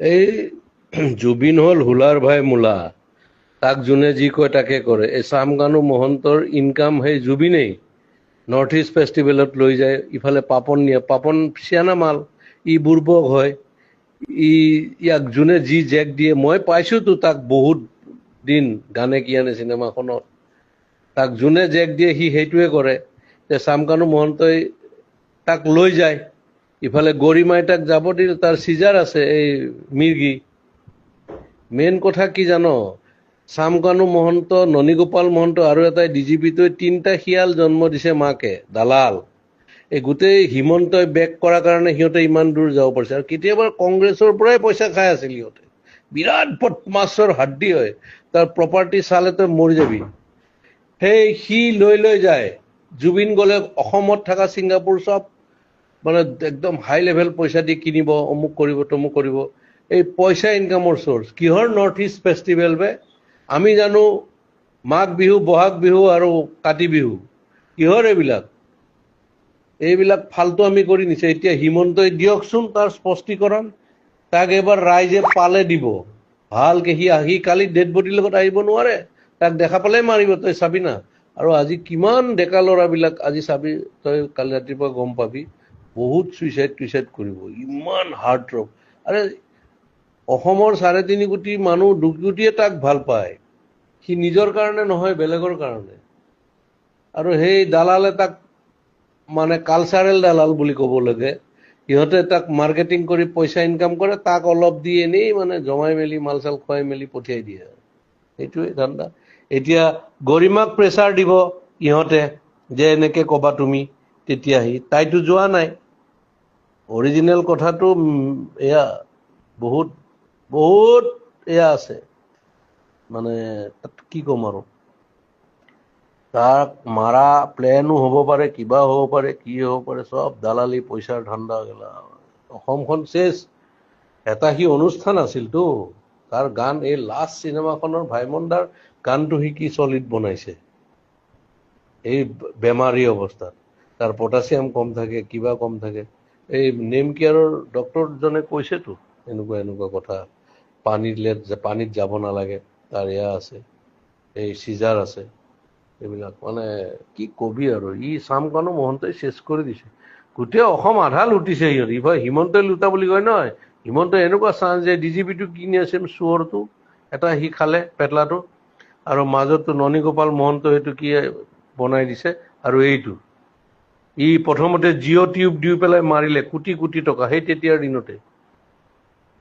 এই জুবিন হ'ল হোলাৰ ভাই মূলা। তাক যোনে যি কয় তাকে কৰে। এই চামকানু মহন্তৰ ইনকাম সেই জুবিনেই নৰ্থ ইষ্ট ফেষ্টিভেলত লৈ যায়। ইফালে পাপন নিয়ে পাপন চিয়ানা মাল। ই বুৰ্বক হয়। ই ইয়াক যোনে যি জেক দিয়ে মই পাইছোতো তাক বহুত দিন গানে কি আনে চিনেমাখনত। তাক যোনে জেক দিয়ে সি সেইটোৱে কৰে। যে চামকানু মহন্তই তাক লৈ যায়। ইফালে গৰিমাই তাক যাব দিল তাৰ চিজাৰ আছে এই মিৰ্গি। মেইন কথা কি জান? চামকানু মহন্ত ননীগোপাল মহন্ত আৰু এটাই ডিজিপিটোৱে তিনিটা শিয়াল জন্ম দিছে মাকে দালাল। এই গোটেই হিমন্তই বেক কৰাৰ কাৰণে সিহঁতে ইমান দূৰ যাব পাৰিছে। আৰু কেতিয়াবা কংগ্ৰেছৰ পৰাই পইচা খাই আছিল সিহঁতে। বিৰাট বদমাছৰ হাড্ডি হয়। তাৰ প্ৰপাৰ্টি চালে তই মৰি যাবি। সেই সি লৈ লৈ যায়। জুবিন গ'লে অসমত থকা ছিংগাপুৰ চব। মানে একদম হাই লেভেল পইচা দি কিনিব অমুক কৰিব তমুক কৰিব। এই পইচা ইনকামৰ চ'ৰ্চ কিহৰ নৰ্থ ইষ্ট ফেষ্টিভেল বে? আমি জানো মাঘ বিহু বহাগ বিহু আৰু কাতি বিহু। কিহৰ এইবিলাক? এইবিলাক ফাল্টু আমি কৰি নিছে। এতিয়া হিমন্তই দিয়কচোন তাৰ স্পষ্টীকৰণ। তাক এবাৰ ৰাইজে পালে দিব। ভালকে সি আহি কালি ডেড বডিৰ লগত আহিব নোৱাৰে। তাক দেখা পালে মাৰিব তই চাবি না। আৰু আজি কিমান ডেকা ল'ৰাবিলাক আজি চাবি তই কালি ৰাতিপুৱা গম পাবি। বহুত চুইচাইড টুইচাইড কৰিব। ইমান হাৰ্ট ৰক আৰে অসমৰ চাৰে তিনি কোটি মানুহ দুই কোটিয়ে তাক ভাল পায়। সি নিজৰ কাৰণে নহয় বেলেগৰ কাৰণে। আৰু সেই দালালে তাক মানে কালচাৰেল দালাল বুলি ক'ব লাগে। সিহঁতে তাক মাৰ্কেটিং কৰি পইচা ইনকাম কৰে তাক অলপ দি এনেই মানে জমাই মেলি মাল চাল খুৱাই মেলি পঠিয়াই দিয়ে। সেইটোৱে ধান্দা। এতিয়া গৰিমাক প্ৰেছাৰ দিব ইহঁতে যে এনেকে ক'বা তুমি তেতিয়া সি। তাইতো যোৱা নাই। অৰিজিনেল কথাটো এয়া বহুত বহুত এয়া আছে। মানে তাত কি ক'ম আৰু? তাক মাৰা প্লেনো হ'ব পাৰে কিবা হ'ব পাৰে কি হ'ব পাৰে চব দালালি পইচাৰ ধান্দা গেলা। অসমখন চেচ এটা সি অনুষ্ঠান আছিলতো। তাৰ গান এই লাষ্ট চিনেমাখনৰ ভাইমন দাৰ গানটো সি কি চলিড বনাইছে। এই বেমাৰী অৱস্থাত। তাৰ পটাছিয়াম কম থাকে কিবা কম থাকে। এই নেম কেয়াৰৰ ডক্তৰজনে কৈছেতো এনেকুৱা এনেকুৱা কথা। পানীত লে পানীত যাব নালাগে তাৰ এয়া আছে এই চিজাৰ আছে এইবিলাক। মানে কি কবি আৰু ই চামকানু মহন্তই চেচ কৰি দিছে। গোটেই অসম আধা লুটিছে সিহঁত। ইফালে হিমন্তই লুটা বুলি কয় নহয় হিমন্তই এনেকুৱা চান্স যে ডি জি পিটো কিনি আছে চোৰটো এটা সি খালে পেটলাটো আৰু মাজতো ননীগোপাল মহন্ত সেইটো কি বনাই দিছে আৰু এইটো। ই প্ৰথমতে জিঅ' টিউব দি পেলাই মাৰিলে কোটি কোটি টকা। সেই তেতিয়াৰ দিনতে।